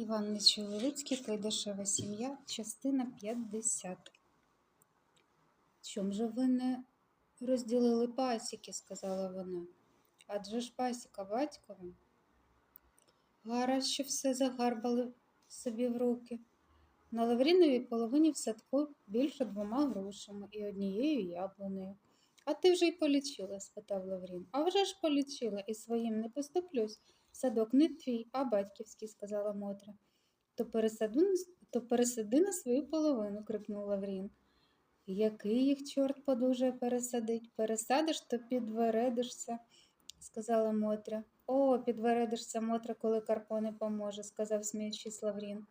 Іван Нечоловицький, Кайдашева сім'я, частина 50. Чом же ви не розділили пасіки, сказала вона. Адже ж пасіка батькова. Гаразд, що все загарбали собі в руки. На Лавріновій половині в садку більше двома грушами і однією яблунею. А ти вже й полічила? спитав Лаврін. А вже ж полічила і своїм не поступлюсь. Садок не твій, а батьківський, сказала Мотря. То пересаду, то пересади на свою половину, крикнув Лаврін. Який їх чорт подужає пересадить? Пересадиш, то підвередишся, сказала Мотря. О, підвередишся, Мотря, коли Карпо не поможе, сказав сміючись Лаврін.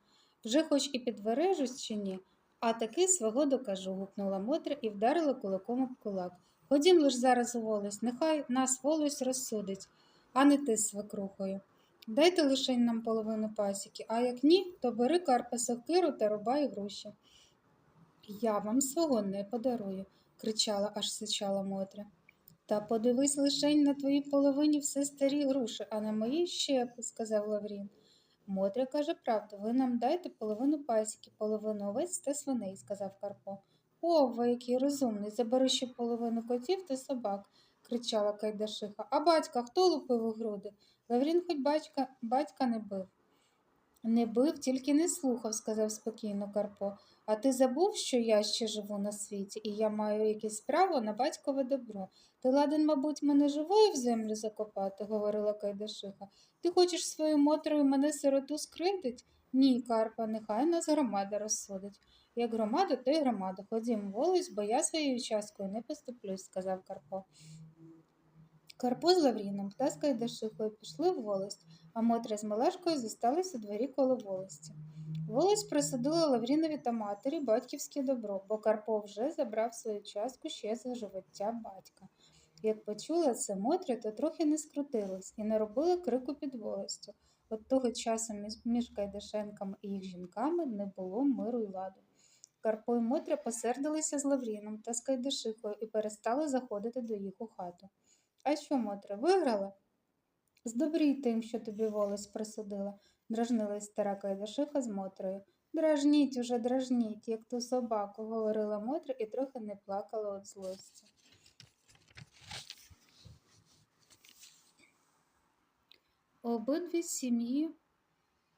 Вже хоч і підвережусь чи ні, а таки свого докажу, гукнула Мотря і вдарила кулаком об кулак. Ходім лиш зараз у волость, нехай нас волость розсудить, а не ти з свекрухою. Дайте лишень нам половину пасіки, а як ні, то бери Карпа сокиру та рубай гроші. Я вам свого не подарую, кричала, аж сичала Мотря. Та подивись лишень на твоїй половині все старі груші, а на моїй щепи, сказав Лаврін. Мотря каже правду, ви нам дайте половину пасіки, половину овець та свиней, сказав Карпо. О, ви який розумний, забери ще половину котів та собак, кричала Кайдашиха. А батька хто лупив у груди? Лаврін хоч батька, батька не бив. Не бив, тільки не слухав, сказав спокійно Карпо. А ти забув, що я ще живу на світі, і я маю якесь право на батькове добро. Ти ладен, мабуть, мене живою в землю закопати, говорила Кайдашиха. Ти хочеш свою мотрою мене сироту скривдить? Ні, Карпа, нехай нас громада розсудить. Як громада, то й громада. Ходім, волось, бо я своєю часткою не поступлюсь, сказав Карпо. Карпо з Лавріном та з Кайдашихою пішли в волость, а Мотря з Малешкою зостались у дворі коло волості. Волость присадила Лаврінові та матері батьківське добро, бо Карпо вже забрав свою частку ще за живоття батька. Як почула це Мотря, то трохи не скрутилась і не робила крику під волостю. От того часу між Кайдашенками і їх жінками не було миру й ладу. Карпо й Мотря посердилися з Лавріном та з Кайдашихою і перестали заходити до їх у хату. А що, Мотря, виграла? Здобрій тим, що тобі волость присудила, дражнилась стара Кайдашиха з Мотрою. Дражніть уже, дражніть, як ту собаку, говорила Мотря і трохи не плакала від злості. Обидві сім'ї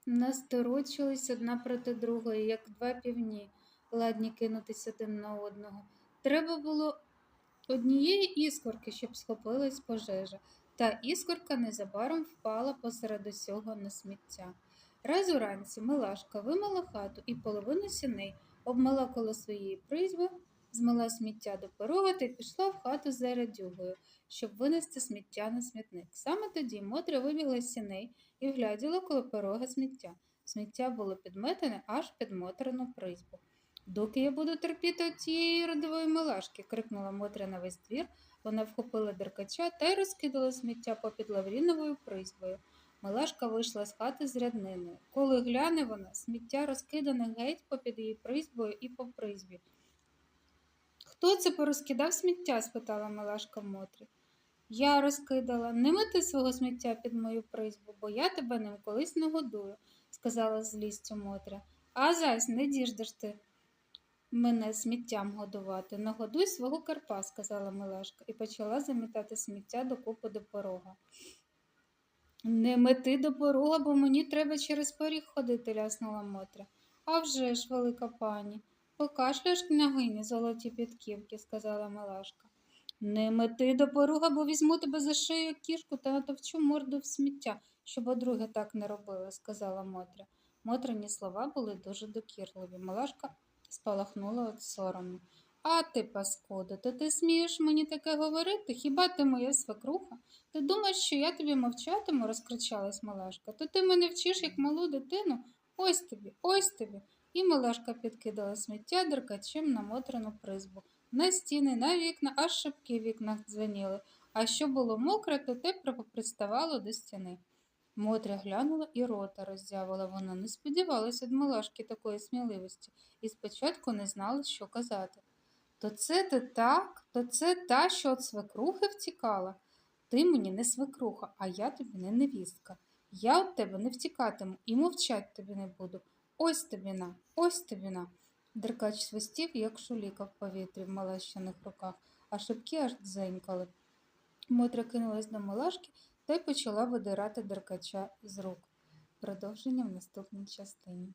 насторочились одна проти другої, як два півні, ладні кинутись один на одного. Треба було однієї іскорки, щоб схопилась пожежа, та іскорка незабаром впала посеред усього на сміття. Раз уранці Милашка вимила хату і половину сіней, обмила коло своєї призьби, змила сміття до порога та пішла в хату за радюгою, щоб винести сміття на смітник. Саме тоді Мотря вибігла з сіней і вгляділа коло порога сміття. Сміття було підметене аж під Мотрену призьбу. Доки я буду терпіти от тієї родової милашки, крикнула Мотря на весь двір. Вона вхопила деркача та й розкидала сміття попід Лавріновою призьбою. Милашка вийшла з хати з рядниною. Коли гляне вона, сміття розкидане геть попід її призьбою і по призьбі. Хто це порозкидав сміття? спитала Милашка Мотрі. Я розкидала. Не мити свого сміття під мою призьбу, бо я тебе ним колись не годую, сказала злістю Мотря. А зась не діждеш ти мене сміттям годувати. Нагодуй свого Карпа, сказала Милашка, і почала замітати сміття докупи до порога. Не мети до порога, бо мені треба через поріг ходити, ляснула Мотря. «А вже ж, велика пані, покашляш княгині золоті підківки, сказала Милашка. Не мети до порога, бо візьму тебе за шию кішку та натовчу морду в сміття, щоб одруге так не робила, сказала Мотря. Мотрині слова були дуже докірливі. Малашка спалахнула від сорому. А ти, паскудо, то ти смієш мені таке говорити? Хіба ти моя свекруха? Ти думаєш, що я тобі мовчатиму? розкричалась Малашка. То ти мене вчиш, як малу дитину? Ось тобі, ось тобі. І Малашка підкидала сміття деркачем на Мотрину призбу. На стіни, на вікна, аж шибки в вікнах дзвеніли, а що було мокре, то те приставало до стіни. Мотря глянула і рота роззявила. Вона не сподівалася від Милашки такої сміливості і спочатку не знала, що казати. То це ти так, то це та, що від свекрухи втікала. Ти мені не свекруха, а я тобі не невістка. Я від тебе не втікатиму і мовчать тобі не буду. Ось тобі на, ось тобі на. Деркач свистів, як шуліка в повітрі в малещаних руках, а шибки аж дзенькали. Мотря кинулась до Малашки та й почала видирати деркача з рук. Продовження в наступній частині.